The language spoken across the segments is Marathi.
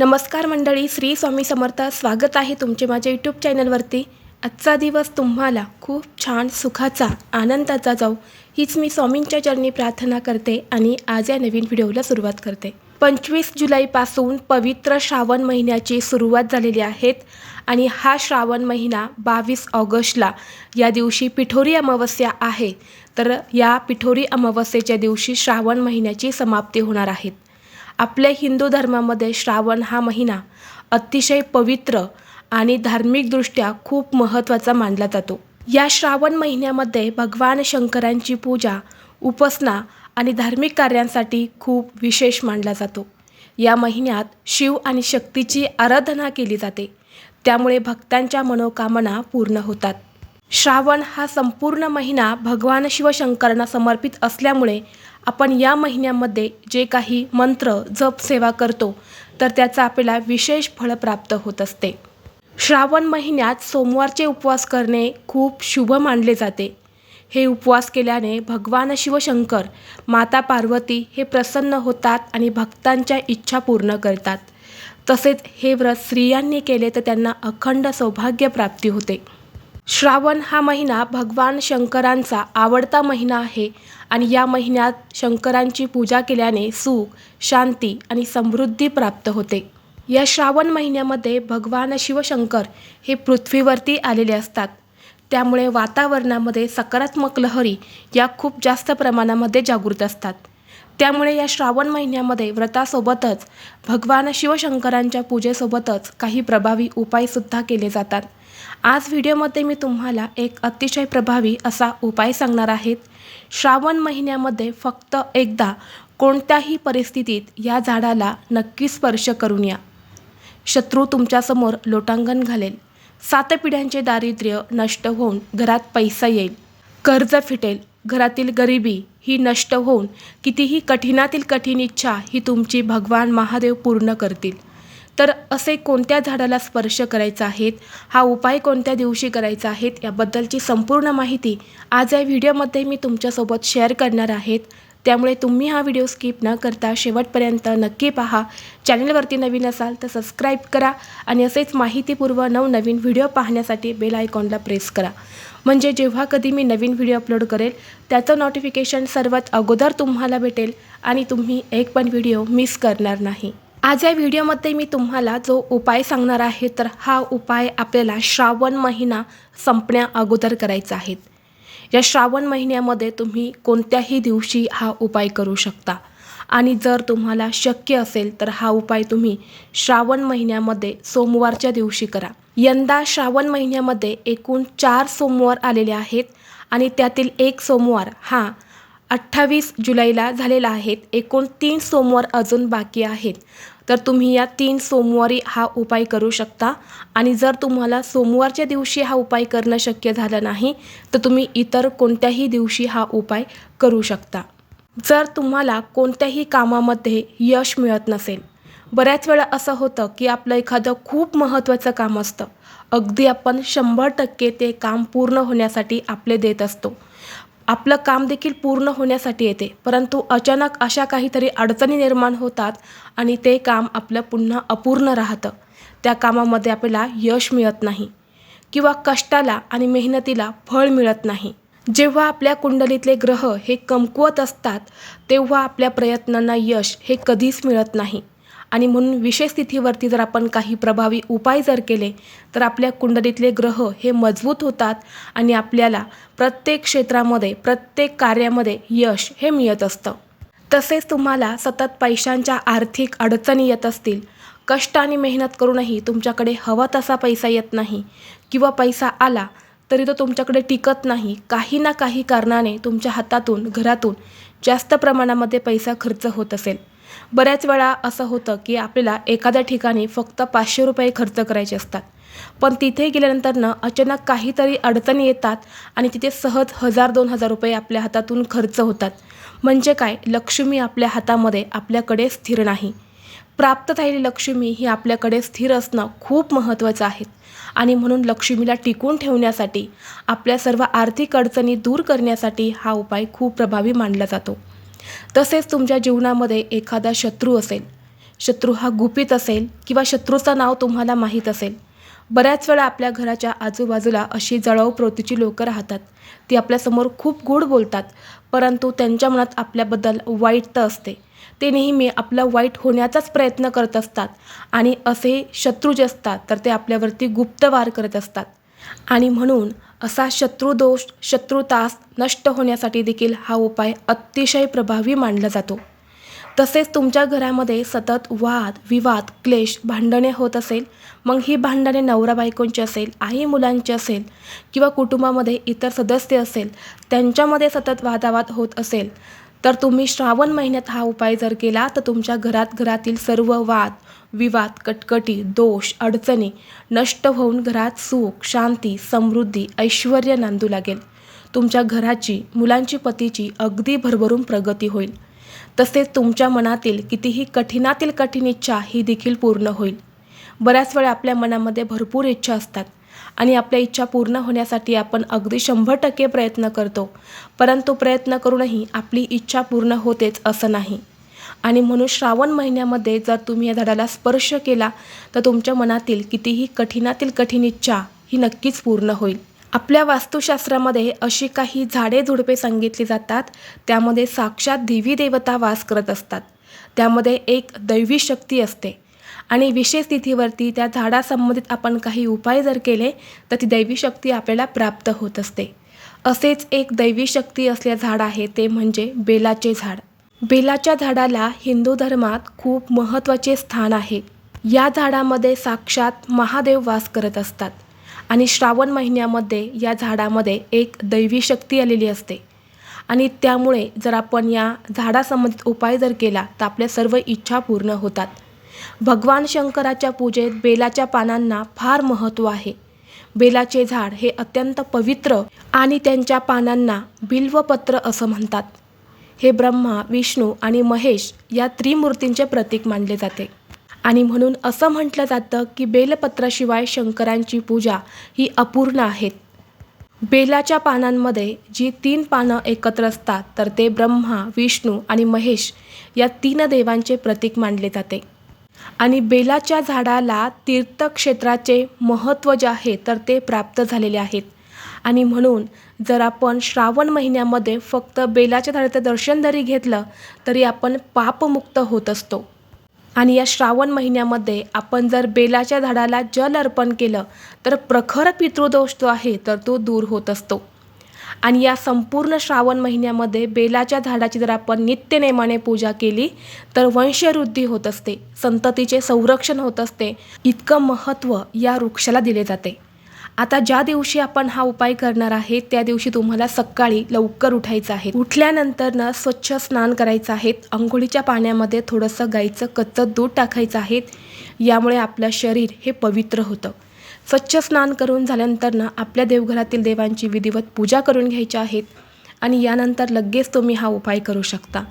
नमस्कार मंडळी श्री स्वामी समर्थ. स्वागत आहे तुमचे माझ्या यूट्यूब चॅनलवरती आजचा दिवस तुम्हाला खूप छान सुखाचा आनंदाचा जाऊ हीच मी स्वामींच्या चरणी प्रार्थना करते आणि आज या नवीन व्हिडिओला सुरुवात करते. पंचवीस जुलैपासून पवित्र श्रावण महिन्याची सुरुवात झालेली आहेत आणि हा श्रावण महिना बावीस ऑगस्टला या दिवशी पिठोरी अमावस्या आहे. तर या पिठोरी अमावस्येच्या दिवशी श्रावण महिन्याची समाप्ती होणार आहेत आपल्या हिंदू धर्मामध्ये श्रावण हा महिना अतिशय पवित्र आणि धार्मिकदृष्ट्या खूप महत्त्वाचा मानला जातो. या श्रावण महिन्यामध्ये भगवान शंकरांची पूजा उपासना आणि धार्मिक कार्यांसाठी खूप विशेष मानला जातो. या महिन्यात शिव आणि शक्तीची आराधना केली जाते. त्यामुळे भक्तांच्या मनोकामना पूर्ण होतात. श्रावण हा संपूर्ण महिना भगवान शिवशंकरांना समर्पित असल्यामुळे आपण या महिन्यामध्ये जे काही मंत्र जप सेवा करतो तर त्याचा आपल्याला विशेष फळ प्राप्त होत असते. श्रावण महिन्यात सोमवारचे उपवास करणे खूप शुभ मानले जाते. हे उपवास केल्याने भगवान शिवशंकर माता पार्वती हे प्रसन्न होतात आणि भक्तांच्या इच्छा पूर्ण करतात. तसेच हे व्रत स्त्रियांनी केले तर त्यांना अखंड सौभाग्य प्राप्ती होते. श्रावण हा महिना भगवान शंकरांचा आवडता महिना आहे आणि या महिन्यात शंकरांची पूजा केल्याने सुख शांती आणि समृद्धी प्राप्त होते. या श्रावण महिन्यामध्ये भगवान शिवशंकर हे पृथ्वीवरती आलेले असतात. त्यामुळे वातावरणामध्ये सकारात्मक लहरी या खूप जास्त प्रमाणामध्ये जागृत असतात. त्यामुळे या श्रावण महिन्यामध्ये व्रतासोबतच भगवान शिवशंकरांच्या पूजेसोबतच काही प्रभावी उपायसुद्धा केले जातात. आज व्हिडिओमध्ये मी तुम्हाला एक अतिशय प्रभावी असा उपाय सांगणार आहेत श्रावण महिन्यामध्ये फक्त एकदा कोणत्याही परिस्थितीत या झाडाला नक्की स्पर्श करून या. शत्रू तुमच्यासमोर लोटांगण घालेल. सात पिढ्यांचे दारिद्र्य नष्ट होऊन घरात पैसा येईल. कर्ज फिटेल. घरातील गरिबी ही नष्ट होऊन कितीही कठीणातील कठीण इच्छा ही तुमची भगवान महादेव पूर्ण करतील. तर असे कोणत्या झाडाला स्पर्श करायचा आहेत? हा उपाय कोणत्या दिवशी करायचा आहेत? याबद्दलची संपूर्ण माहिती आज या व्हिडिओमध्ये मी तुमच्यासोबत शेअर करणार आहेत. त्यामुळे तुम्ही हा व्हिडिओ स्किप न करता शेवटपर्यंत नक्की पहा. चॅनलवरती नवीन असाल तर सबस्क्राईब करा आणि असेच माहितीपूर्व नवनवीन व्हिडिओ पाहण्यासाठी बेल आयकॉनला प्रेस करा. म्हणजे जेव्हा कधी मी नवीन व्हिडिओ अपलोड करेल त्याचं नोटिफिकेशन सर्वात अगोदर तुम्हाला भेटेल आणि तुम्ही एक पण व्हिडिओ मिस करणार नाही. आज या व्हिडिओमध्ये मी तुम्हाला जो उपाय सांगणार आहे तर हा उपाय आपल्याला श्रावण महिना संपण्या अगोदर करायचा आहे. या श्रावण महिन्यामध्ये तुम्ही कोणत्याही दिवशी हा उपाय करू शकता. आणि जर तुम्हाला शक्य असेल तर हा उपाय तुम्ही श्रावण महिन्यामध्ये सोमवारच्या दिवशी करा. यंदा श्रावण महिन्यामध्ये एकूण चार सोमवार आलेले आहेत आणि त्यातील एक सोमवार हा अठ्ठावीस जुलैला झालेला आहेत एकूण तीन सोमवार अजून बाकी आहेत. तर तुम्ही या तीन सोमवारी हा उपाय करू शकता. आणि जर तुम्हाला सोमवारच्या दिवशी हा उपाय करणं शक्य झालं नाही तर तुम्ही इतर कोणत्याही दिवशी हा उपाय करू शकता. जर तुम्हाला कोणत्याही कामामध्ये यश मिळत नसेल बऱ्याच वेळा असं होतं की आपलं एखादं खूप महत्त्वाचं काम असतं. अगदी आपण शंभर टक्के ते काम पूर्ण होण्यासाठी आपले देत असतो. आपलं काम देखील पूर्ण होण्यासाठी येते. परंतु अचानक अशा काहीतरी अडचणी निर्माण होतात आणि ते काम आपलं पुन्हा अपूर्ण राहतं. त्या कामामध्ये आपल्याला यश मिळत नाही किंवा कष्टाला आणि मेहनतीला फळ मिळत नाही. जेव्हा आपल्या कुंडलीतले ग्रह हे कमकुवत असतात तेव्हा आपल्या प्रयत्नांना यश हे कधीच मिळत नाही. आणि म्हणून विशेष स्थितीवरती जर आपण काही प्रभावी उपाय जर केले तर आपल्या कुंडलीतले ग्रह हे मजबूत होतात आणि आपल्याला प्रत्येक क्षेत्रामध्ये प्रत्येक कार्यामध्ये यश हे मिळत असतं. तसेच तुम्हाला सतत पैशांच्या आर्थिक अडचणी येत असतील कष्ट आणि मेहनत करूनही तुमच्याकडे हवा तसा पैसा येत नाही किंवा पैसा आला तरी तो तुमच्याकडे टिकत नाही काही ना काही कारणाने तुमच्या हातातून घरातून जास्त प्रमाणामध्ये पैसा खर्च होत असेल. बऱ्याच वेळा असं होतं की आपल्याला एखाद्या ठिकाणी फक्त पाचशे रुपये खर्च करायचे असतात. पण तिथे गेल्यानंतरनं अचानक काहीतरी अडचणी येतात आणि तिथे सहज हजार दोन हजार रुपये आपल्या हातातून खर्च होतात. म्हणजे काय? लक्ष्मी आपल्या हातामध्ये आपल्याकडे स्थिर नाही. प्राप्त झालेली लक्ष्मी ही आपल्याकडे स्थिर असणं खूप महत्त्वाचं आहे. आणि म्हणून लक्ष्मीला टिकून ठेवण्यासाठी आपल्या सर्व आर्थिक अडचणी दूर करण्यासाठी हा उपाय खूप प्रभावी मानला जातो. तसेच तुमच्या जीवनामध्ये एखादा शत्रू असेल शत्रू हा गुपित असेल किंवा शत्रूचं नाव तुम्हाला माहीत असेल बऱ्याच वेळा आपल्या घराच्या आजूबाजूला अशी जळाऊ प्रवृत्तीची लोकं राहतात. ती आपल्यासमोर खूप गोड बोलतात परंतु त्यांच्या मनात आपल्याबद्दल वाईट तर असते. ते नेहमी आपलं वाईट होण्याचाच प्रयत्न करत असतात आणि असे शत्रू जे असतात तर ते आपल्यावरती गुप्त वार करत असतात. आणि म्हणून असा शत्रुदोष शत्रुतास नष्ट होण्यासाठी देखील हा उपाय अतिशय प्रभावी मानला जातो. तसेच तुमच्या घरामध्ये सतत वाद विवाद क्लेश भांडणे होत असेल मग ही भांडणे नवरा बायकोंची असेल आई मुलांची असेल किंवा कुटुंबामध्ये इतर सदस्य असेल त्यांच्यामध्ये सतत वादावाद होत असेल तर तुम्ही श्रावण महिन्यात हा उपाय जर केला तर तुमच्या घरात घरातील सर्व वाद विवाद कटकटी दोष अडचणी नष्ट होऊन घरात सुख शांती समृद्धी ऐश्वर नांदू लागेल. तुमच्या घराची मुलांची पतीची अगदी भरभरून प्रगती होईल. तसेच तुमच्या मनातील कितीही कठीणातील कठीण इच्छा ही देखील पूर्ण होईल. बऱ्याच वेळा आपल्या मनामध्ये भरपूर इच्छा असतात आणि आपल्या इच्छा पूर्ण होण्यासाठी आपण अगदी शंभर टक्के प्रयत्न करतो. परंतु प्रयत्न करूनही आपली इच्छा पूर्ण होतेच असं नाही. आणि म्हणून श्रावण महिन्यामध्ये जर तुम्ही या झाडाला स्पर्श केला तर तुमच्या मनातील कितीही कठीणातील कठीण इच्छा ही नक्कीच पूर्ण होईल. आपल्या वास्तुशास्त्रामध्ये अशी काही झाडे झुडपे सांगितली जातात त्यामध्ये साक्षात देवी देवता वास करत असतात. त्यामध्ये एक दैवी शक्ती असते. आणि विशेष तिथीवरती त्या झाडासंबंधित आपण काही उपाय जर केले तर ती दैवी शक्ती आपल्याला प्राप्त होत असते. असेच एक दैवी शक्ती असले झाड आहे ते म्हणजे बेलाचे झाड. बेलाच्या झाडाला हिंदू धर्मात खूप महत्त्वाचे स्थान आहे. या झाडामध्ये साक्षात महादेव वास करत असतात आणि श्रावण महिन्यामध्ये या झाडामध्ये एक दैवी शक्ती आलेली असते. आणि त्यामुळे जर आपण या झाडासंबंधित उपाय जर केला तर आपल्या सर्व इच्छा पूर्ण होतात. भगवान शंकराच्या पूजेत बेलाच्या पानांना फार महत्त्व आहे. बेलाचे झाड हे अत्यंत पवित्र आणि त्यांच्या पानांना बिल्वपत्र असं म्हणतात. हे ब्रह्मा विष्णू आणि महेश या त्रिमूर्तींचे प्रतीक मानले जाते. आणि म्हणून असं म्हटलं जातं की बेलपत्राशिवाय शंकरांची पूजा ही अपूर्ण आहेत. बेलाच्या पानांमध्ये जी तीन पानं एकत्र असतात तर ते ब्रह्मा विष्णू आणि महेश या तीन देवांचे प्रतीक मानले जाते. आणि बेलाच्या झाडाला तीर्थक्षेत्राचे महत्त्व जे आहे तर ते प्राप्त झालेले आहेत. आणि म्हणून जर आपण श्रावण महिन्यामध्ये फक्त बेलाच्या झाडाचं दर्शन जरी घेतलं तरी आपण पापमुक्त होत असतो. आणि या श्रावण महिन्यामध्ये आपण जर बेलाच्या झाडाला जल अर्पण केलं तर प्रखर पितृदोष जो आहे तर तो दूर होत असतो. आणि या संपूर्ण श्रावण महिन्यामध्ये बेलाच्या झाडाची जर आपण नित्यनेमाने पूजा केली तर वंशवृद्धी होत असते संततीचे संरक्षण होत असते. इतकं महत्त्व या वृक्षाला दिले जाते. आता ज्या दिवशी आपण हा उपाय करणार आहे त्या दिवशी तुम्हाला सकाळी लवकर उठायचं आहे. उठल्यानंतर ना स्वच्छ स्नान करायचं आहे. आंघोळीच्या पाण्यामध्ये थोडंसं गाईचं कच्चं दूध टाकायचं आहे. यामुळे आपलं शरीर हे पवित्र होतं. स्वच्छ स्नान करून झाल्यानंतर ना आपल्या देवघरातील देवांची विधिवत पूजा करून घ्यायच्या आहेत आणि यानंतर लगेच तुम्ही हा उपाय करू शकता.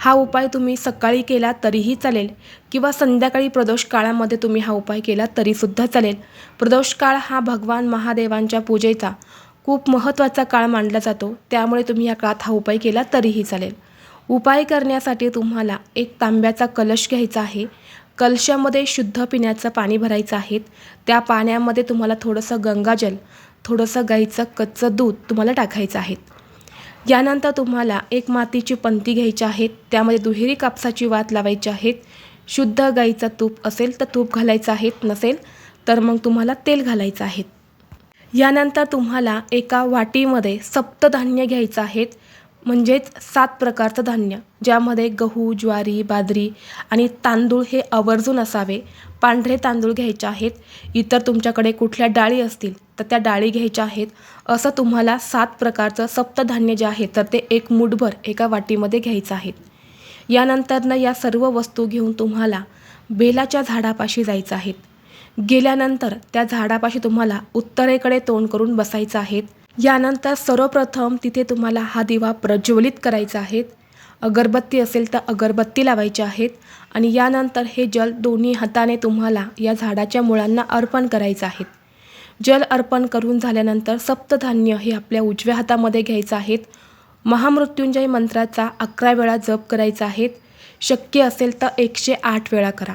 हा उपाय तुम्ही सकाळी केला तरीही चालेल किंवा संध्याकाळी प्रदोष काळामध्ये तुम्ही हा उपाय केला तरीसुद्धा चालेल. प्रदोष काळ हा भगवान महादेवांच्या पूजेचा खूप महत्त्वाचा काळ मानला जातो. त्यामुळे तुम्ही या काळात हा उपाय केला तरीही चालेल. उपाय करण्यासाठी तुम्हाला एक तांब्याचा कलश घ्यायचा आहे. कलशामध्ये शुद्ध पिण्याचं पाणी भरायचं आहे. त्या पाण्यामध्ये तुम्हाला थोडंसं गंगाजल थोडंसं गाईचं कच्चं दूध तुम्हाला टाकायचं आहे. यानंतर तुम्हाला एक मातीची पंती घ्यायची आहे त्यामध्ये दुहेरी कापसाची वात लावायची आहेत शुद्ध गाईचं तूप असेल तर तूप घालायचं आहे नसेल तर मग तुम्हाला तेल घालायचं आहे. यानंतर तुम्हाला एका वाटीमध्ये सप्तधान्य घ्यायचं आहेत म्हणजेच सात प्रकारचं धान्य ज्यामध्ये गहू ज्वारी बाजरी आणि तांदूळ हे आवर्जून असावे. पांढरे तांदूळ घ्यायचे आहेत. इतर तुमच्याकडे कुठल्या डाळी असतील तर त्या डाळी घ्यायच्या आहेत. असं तुम्हाला सात प्रकारचं सप्तधान्य जे आहे तर ते एक मुठभर एका वाटीमध्ये घ्यायचं आहे यानंतरनं या सर्व वस्तू घेऊन तुम्हाला बेलाच्या झाडापाशी जायचं आहे गेल्यानंतर त्या झाडापाशी तुम्हाला उत्तरेकडे तोंड करून बसायचं आहे यानंतर सर्वप्रथम तिथे तुम्हाला हा दिवा प्रज्वलित करायचा आहे अगरबत्ती असेल तर अगरबत्ती लावायची आहेत आणि यानंतर हे जल दोन्ही हाताने तुम्हाला या झाडाच्या मुळांना अर्पण करायचं आहे जल अर्पण करून झाल्यानंतर सप्तधान्य हे आपल्या उजव्या हातामध्ये घ्यायचं आहेत. महामृत्युंजय मंत्राचा अकरा वेळा जप करायचा आहे शक्य असेल तर एकशे आठ वेळा करा.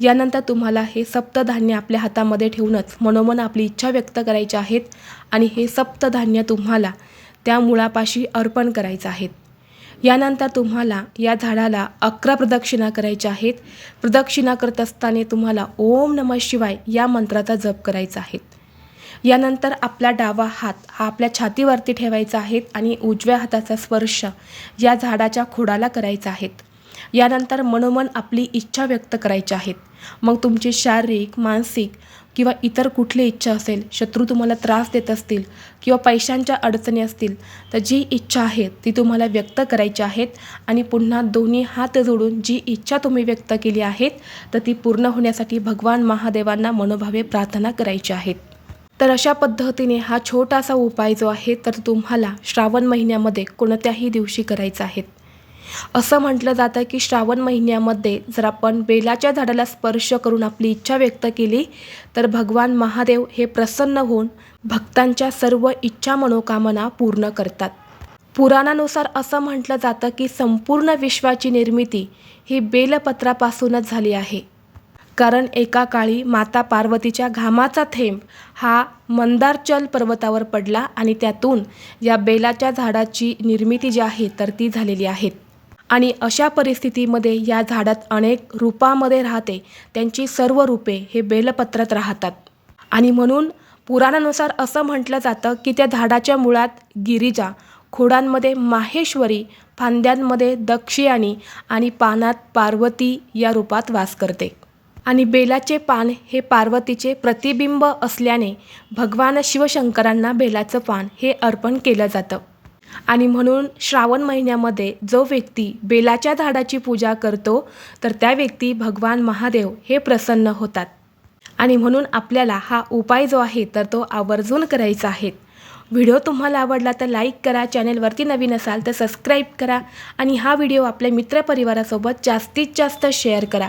यानंतर तुम्हाला हे सप्तधान्य आपल्या हातामध्ये ठेवूनच मनोमन आपली इच्छा व्यक्त करायची आहेत आणि हे सप्तधान्य तुम्हाला त्या मुळापाशी अर्पण करायचं आहेत. यानंतर तुम्हाला या झाडाला अकरा प्रदक्षिणा करायच्या आहेत. प्रदक्षिणा करत असताना तुम्हाला ओम नमः शिवाय या मंत्राचा जप करायचा आहे. यानंतर आपला डावा हात हा आपल्या छातीवरती ठेवायचा आहे आणि उजव्या हाताचा स्पर्श या झाडाच्या खोडाला करायचा आहे. यानंतर मनोमन आपली इच्छा व्यक्त करायची आहेत मग तुमची शारीरिक मानसिक किंवा इतर कुठली इच्छा असेल शत्रू तुम्हाला त्रास देत असतील किंवा पैशांच्या अडचणी असतील तर जी इच्छा आहे ती तुम्हाला व्यक्त करायची आहेत आणि पुन्हा दोन्ही हात जोडून जी इच्छा तुम्ही व्यक्त केली आहेत तर ती पूर्ण होण्यासाठी भगवान महादेवांना मनोभावे प्रार्थना करायची आहेत. तर अशा पद्धतीने हा छोटासा उपाय जो आहे तर तुम्हाला श्रावण महिन्यामध्ये कोणत्याही दिवशी करायचा आहे. असं म्हटलं जातं की श्रावण महिन्यामध्ये जर आपण बेलाच्या झाडाला स्पर्श करून आपली इच्छा व्यक्त केली तर भगवान महादेव हे प्रसन्न होऊन भक्तांच्या सर्व इच्छा मनोकामना पूर्ण करतात. पुराणानुसार असं म्हटलं जातं की संपूर्ण विश्वाची निर्मिती ही बेलपत्रापासूनच झाली आहे. कारण एका काळी माता पार्वतीच्या घामाचा थेंब हा मंदारचल पर्वतावर पडला आणि त्यातून या बेलाच्या झाडाची निर्मिती जी आहे तर ती झालेली आहे. आणि अशा परिस्थितीमध्ये या झाडात अनेक रूपामध्ये राहते त्यांची सर्व रूपे हे बेलपत्रात राहतात. आणि म्हणून पुराणानुसार असं म्हटलं जातं की त्या झाडाच्या मुळात गिरिजा खोडांमध्ये माहेश्वरी फांद्यांमध्ये दक्षियाणी आणि पानात पार्वती या रूपात वास करते. आणि बेलाचे पान हे पार्वतीचे प्रतिबिंब असल्याने भगवान शिवशंकरांना बेलाचं पान हे अर्पण केलं जातं. आणि म्हणून श्रावण महिन्यामध्ये जो व्यक्ती बेलाच्या झाडाची पूजा करतो तर त्या व्यक्ती भगवान महादेव हे प्रसन्न होतात. आणि म्हणून आपल्याला हा उपाय जो आहे तर तो आवर्जून करायचा आहे. व्हिडिओ तुम्हाला आवडला तर लाईक करा चॅनेलवरती नवीन असाल तर सबस्क्राईब करा आणि हा व्हिडिओ आपल्या मित्रपरिवारासोबत जास्तीत जास्त शेअर करा.